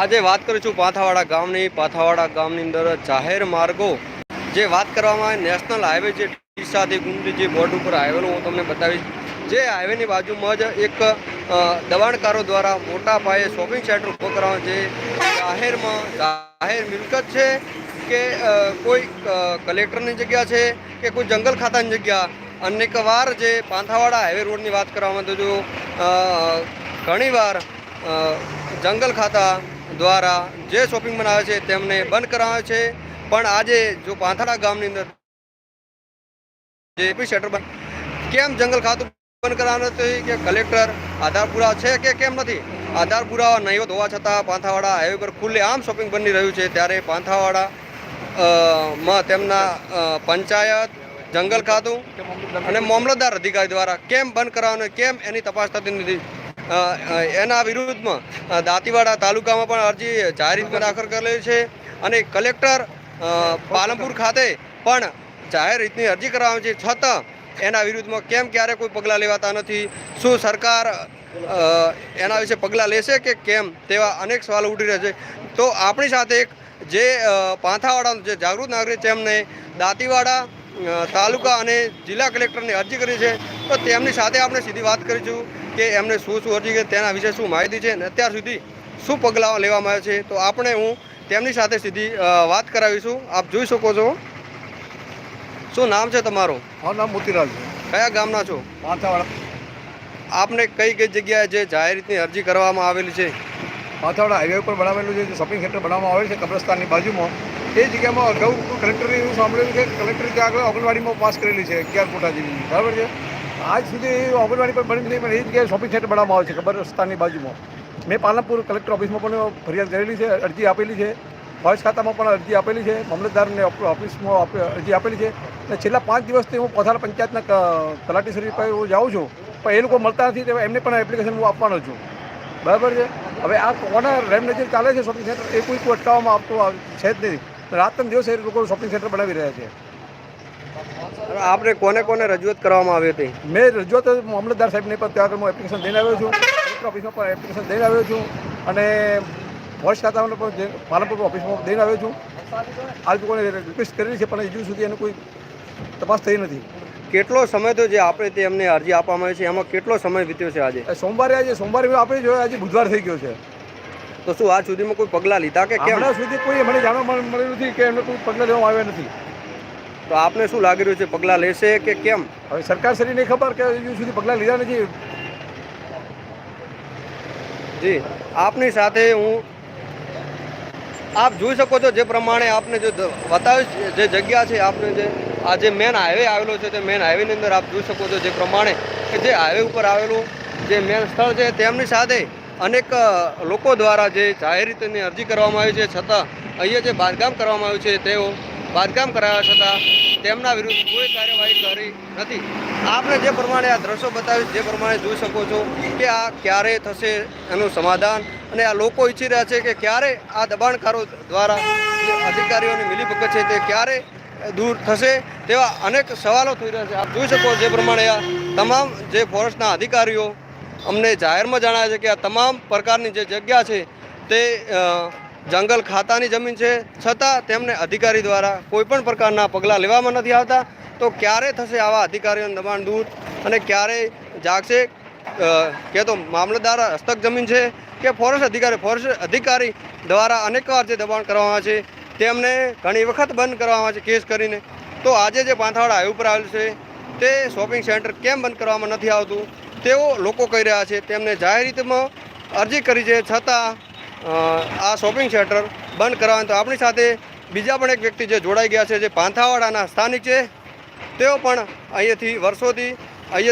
આજે વાત કરું છું પાથાવાડા ગામની. પાથાવાડા ગામની અંદર જાહેર માર્ગો. જે વાત કરવામાં આવે, નેશનલ હાઈવે જે ડીસાથી ગુંડી જે બોર્ડ ઉપર આવેલો, હું તમને બતાવીશ. જે હાઈવેની બાજુમાં જ એક દબાણકારો દ્વારા મોટા પાયે શોપિંગ સેન્ટર ઊભો કરવામાં જે જાહેરમાં, જાહેર મિલકત છે કે કોઈ કલેક્ટરની જગ્યા છે કે કોઈ જંગલ ખાતાની જગ્યા. અનેક વાર જે પાંથાવાડા હાઈવે રોડની વાત કરવામાં તો જો ઘણીવાર જંગલ ખાતા દ્વારા જે શોપિંગ બનાવે છે તેમને બંધ કરાવે છે. પણ આજે જો પાંથાડા ગામની અંદર જે શટર બંધ કેમ જંગલ ખાતું બંધ કરાવવાનું નથી કે કલેક્ટર આધારપુરા છે કે કેમ નથી? આધારપુરા નહીવત હોવા છતાં પાંથાવાડા હાઈવે પર ખુલ્લે આમ શોપિંગ બની રહ્યું છે. ત્યારે પાંથાવાડા માં તેમના પંચાયત, જંગલ ખાતું અને મામલતદાર અધિકારી દ્વારા કેમ બંધ કરાવવાનું, કેમ એની તપાસ થતી નથી? એના વિરુદ્ધમાં દાંતીવાડા તાલુકામાં પણ અરજી જાહેર રીતમાં દાખલ કરેલી છે અને કલેક્ટર પાલનપુર ખાતે પણ જાહેર રીતની અરજી કરવામાં છે. છતાં એના વિરુદ્ધમાં કેમ ક્યારે કોઈ પગલાં લેવાતા નથી? શું સરકાર એના વિશે પગલાં લેશે કે કેમ? તેવા અનેક સવાલો ઉઠી રહ્યા છે. તો આપણી સાથે એક જે પાંથાવાડાનો જે જાગૃત નાગરિક છે, એમને દાંતીવાડા તાલુકા અને જિલ્લા કલેક્ટરની અરજી કરી છે. તો તેમની સાથે આપણે સીધી વાત કરીશું. કે એમને શું શું અરજી કરી તેના વિશે શું માહિતી છે અને અત્યાર સુધી શું પગલાં લેવામાં આવ્યા છે તો આપણે હું તેમની સાથે સીધી વાત કરાવીશું. આપ જોઈ શકો છો. શું નામ છે તમારું? મારું નામ મોતીલાલ છે. કયા ગામના છો? પાથાવાડા આપને કઈ કઈ જગ્યાએ જે જાહેર રીતની અરજી કરવામાં આવેલી છે? પાથાવાડા હાઈવે ઉપર બનાવેલું જે શોપિંગ સેન્ટર બનાવવામાં આવેલ છે કબ્રસ્તાનની બાજુમાં. એ જગ્યામાં અગાઉ કલેક્ટરે એવું સાંભળેલું કે કલેક્ટરે ત્યાં આગળ ઓગણવાડીમાં પાસ કરેલી છે અગિયાર ફૂટા જેવી. બરાબર છે? આજ સુધી અંગણવાડી પર બની નહીં, પણ એ જગ્યાએ શોપિંગ સેન્ટર બનાવવામાં આવે છે રસ્તાની બાજુમાં. મેં પાલનપુર કલેક્ટર ઓફિસમાં પણ ફરિયાદ કરેલી છે, અરજી આપેલી છે. ફોરેસ્ટ ખાતામાં પણ અરજી આપેલી છે. મામલતદારને ઓફ- ઓફિસમાં અરજી આપેલી છે. અને છેલ્લા પાંચ દિવસથી હું પથાર પંચાયતના તલાટી તલાટીશ્રી પાસે હું જાઉં છું, પણ એ લોકો મળતા નથી તો એમને પણ એપ્લિકેશન હું આપવાનો છું. બરાબર છે? હવે આ કોના રેમ નજર ચાલે છે શોપિંગ સેન્ટર એ કોઈ કોઈ અટકાવવામાં આવતું છે જ નહીં. રાત દિવસે એ લોકો શોપિંગ સેન્ટર બનાવી રહ્યા છે. આપને કોને કોને રજૂઆત કરવામાં આવી હતી? મેં રજૂઆત મામલતદાર સાહેબને પણ ત્યાં આગળ હું એપ્લિકેશન દઈને આવ્યો છું. કલેક્ટર ઓફિસમાં પણ એપ્લિકેશન દઈને આવ્યો છું. અને ફોરેસ્ટ ખાતામાં પણ પાલનપુર ઓફિસમાં દઈને આવ્યો છું. આ લોકોને રિક્વેસ્ટ કરેલી છે પણ હજુ સુધી એનું કોઈ તપાસ થઈ નથી. કેટલો સમય તો જે આપણે તે એમને અરજી આપવામાં આવી છે? એમાં કેટલો સમય વીત્યો છે આજે? સોમવારે આજે સોમવારે આપણે જોયો આજે બુધવાર થઈ ગયો છે. તો શું આજ સુધીમાં કોઈ પગલાં લીધા કે હમણાં સુધી કોઈ મને જાણવા મળ- મળ્યું નથી કે એમને કોઈ પગલાં લેવામાં આવ્યા નથી. તો આપને શું લાગી રહ્યું છે પગલાં લેશે કે કેમ? હવે સરકાર શ્રીને ખબર કે હજુ સુધી પગલાં લીધા નથી. જી આપની સાથે હું આપ જોઈ શકો છો જે પ્રમાણે આપને જે છે, જે જગ્યા છે આપને જે આ જે મેન હાઈવે આવેલો છે તે મેન હાઈવેની અંદર આપ જોઈ શકો છો જે પ્રમાણે કે જે હાઈવે ઉપર આવેલું જે મેન સ્થળ છે તેમની સાથે અનેક લોકો દ્વારા જે જાહેર રીતની અરજી કરવામાં આવી છે છતાં અહીંયા જે બાંધકામ કરવામાં આવ્યું છે તેઓ બાંધકામ કરાવ્યા છતાં તેમના વિરુદ્ધ કોઈ કાર્યવાહી કરી નથી. આપને જે પ્રમાણે આ દ્રશ્યો બતાવ્યું જે પ્રમાણે જોઈ શકો છો કે આ ક્યારે થશે એનું સમાધાન અને આ લોકો ઈચ્છી રહ્યા છે કે ક્યારે આ દબાણકારો દ્વારા જે અધિકારીઓની મિલીભગત છે તે ક્યારે દૂર થશે તેવા અનેક સવાલો થઈ રહ્યા છે. આપ જોઈ શકો જે પ્રમાણે આ તમામ જે ફોરેસ્ટના અધિકારીઓ અમને જાહેરમાં જણાવે છે કે આ તમામ પ્રકારની જે જગ્યા છે તે જંગલ ખાતાની જમીન છે. છતાં તેમને અધિકારી દ્વારા કોઈપણ પ્રકારના પગલાં લેવામાં નથી આવતા. તો ક્યારે થશે આવા અધિકારીઓનું દબાણ દૂર? અને ક્યારે જાગશે? કે તો મામલતદાર હસ્તક જમીન છે કે ફોરેસ્ટ અધિકારી? ફોરેસ્ટ અધિકારી દ્વારા અનેકવાર જે દબાણ કરવામાં આવે છે, તેમને ઘણી વખત બંધ કરવામાં આવે છે કેસ કરીને. તો આજે જે પાંથાવાડા હાઈવે ઉપર આવેલું છે, તે શોપિંગ સેન્ટર કેમ બંધ કરવામાં નથી આવતું? તેઓ લોકો કહી રહ્યા છે, તેમને જાહેર રીતમાં અરજી કરી છે. છતાં આ શોપિંગ સેન્ટર બંધ કરાવવાનું તો આપણી સાથે બીજા પણ એક વ્યક્તિ જે જોડાઈ ગયા છે, જે પાંથાવાડાના સ્થાનિક છે, તેઓ પણ અહીંયાથી વર્ષોથી